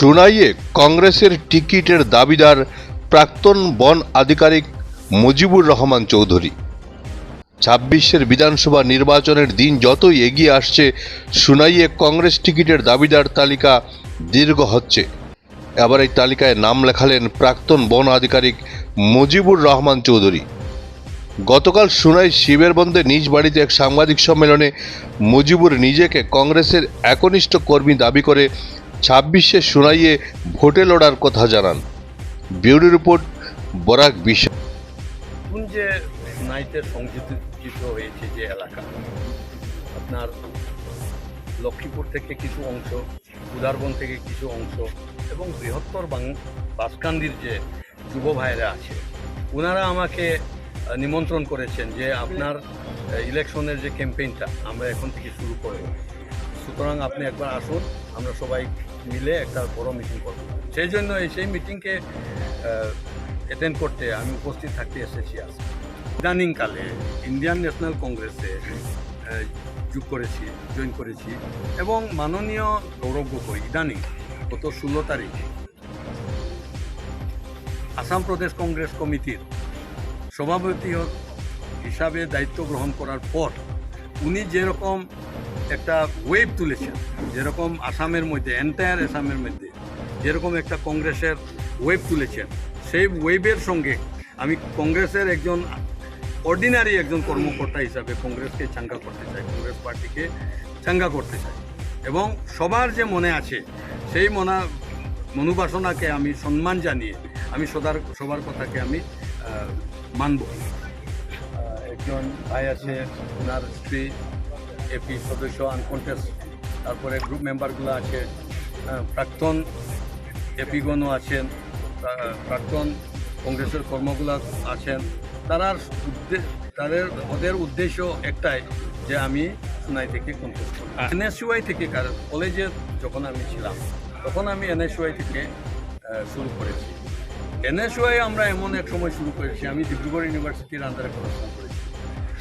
সুনাইয়ে কংগ্রেসের টিকিটের দাবিদার প্রাক্তন বন আধিকারিক মুজিবুর রহমান চৌধুরী। ছাব্বিশের বিধানসভা নির্বাচনের দিন যতই এগিয়ে আসছে সুনাইয়ে কংগ্রেস টিকিটের দাবিদার তালিকা দীর্ঘ হচ্ছে। এবার এই তালিকায় নাম লেখালেন প্রাক্তন বন আধিকারিক মুজিবুর রহমান চৌধুরী। গতকাল সুনাই শিবের বন্দে নিজ বাড়িতে এক সাংবাদিক সম্মেলনে মুজিবুর নিজেকে কংগ্রেসের একনিষ্ঠ কর্মী দাবি করে ছাব্বিশে সুনাইয়ে ভোটে লড়ার কথা জানান। ব্যুরো রিপোর্ট, বরাক বিশ্ব নতুন যে নাইটের সংযোজিত হয়েছে যে এলাকা, আপনার লক্ষ্মীপুর থেকে কিছু অংশ উদারবন থেকে কিছু অংশ এবং বৃহত্তর বাসকান্দির যে যুব ভাইরা আছে ওনারা আমাকে নিমন্ত্রণ করেছেন যে আপনার ইলেকশনের যে ক্যাম্পেইনটা আমরা এখন থেকে শুরু করব সুতরাং আপনি একবার আসুন, আমরা সবাই মিলে একটা বড় মিটিং করব। সেই জন্য এই সেই মিটিংকে অ্যাটেন্ড করতে আমি উপস্থিত থাকতে এসেছি আজ। ইদানিংকালে ইন্ডিয়ান ন্যাশনাল কংগ্রেসে যোগ করেছি জয়েন করেছি এবং মাননীয় গৌরব গগৈ ইদানিং গত ষোলো তারিখ আসাম প্রদেশ কংগ্রেস কমিটির সভাপতি হিসাবে দায়িত্ব গ্রহণ করার পর উনি যেরকম একটা ওয়েব তুলেছেন যেরকম আসামের মধ্যে এন্টায়ার আসামের মধ্যে, যেরকম একটা কংগ্রেসের ওয়েব তুলেছেন সেই ওয়েবের সঙ্গে আমি কংগ্রেসের একজন অর্ডিনারি একজন কর্মকর্তা হিসাবে কংগ্রেসকে চাঙ্গা করতে চাই, কংগ্রেস পার্টিকে চাঙ্গা করতে চাই। এবং সবার যে মনে আছে, সেই মনা, মনোবাসনাকে আমি সম্মান জানিয়ে আমি সদার, সবার কথাকে আমি মানব। একজন ভাই আছে, ওনার স্ত্রী। এপি সদস্য আনকন্টেস্ট তারপরে গ্রুপ মেম্বারগুলো আছে প্রাক্তন এপিগণও আছেন প্রাক্তন কংগ্রেসের কর্মগুলো আছেন। তারা তাদের ওদের উদ্দেশ্য একটাই যে আমি সুনাই থেকে কন্টেস্ট করি এনএসইউআই থেকে কার- কলেজে যখন আমি ছিলাম তখন আমি এনএসইউআই থেকে শুরু করেছি। এনএসইউআই আমরা এমন এক সময় শুরু করেছি আমি ডিব্রুগড় ইউনিভার্সিটির আন্ডারে পড়াশোনা করেছি।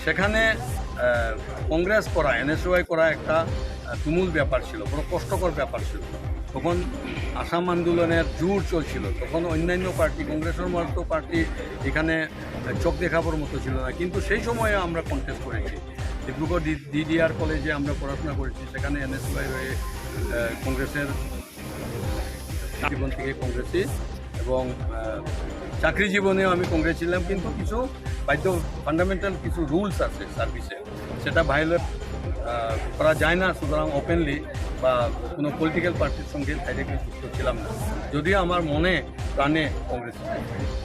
সেখানে কংগ্রেস করা, এনএসওয়াই করা একটা তুমুল ব্যাপার ছিল, বড় কষ্টকর ব্যাপার ছিল। তখন আসাম আন্দোলনের জোর চলছিল, তখন অন্যান্য পার্টি, কংগ্রেসের মতো পার্টি এখানে চোখ দেখাবার মতো ছিল না। কিন্তু সেই সময়ে আমরা কন্টেস্ট করেছি। ডিব্রুগড় ডিডিআর কলেজে আমরা পড়াশোনা করেছি, সেখানে এনএসওয়াই হয়ে কংগ্রেসের জীবন থেকে কংগ্রেসি এবং চাকরি জীবনেও আমি কংগ্রেস ছিলাম কিন্তু কিছু বাধ্য ফান্ডামেন্টাল কিছু রুলস আছে সার্ভিসে সেটা ভায়োলেট করা যায় না, সুতরাং ওপেনলি বা কোনো পলিটিক্যাল পার্টির সঙ্গে ডাইরেক্টলি যুক্ত ছিলাম না যদিও আমার মনে, প্রাণে কংগ্রেস।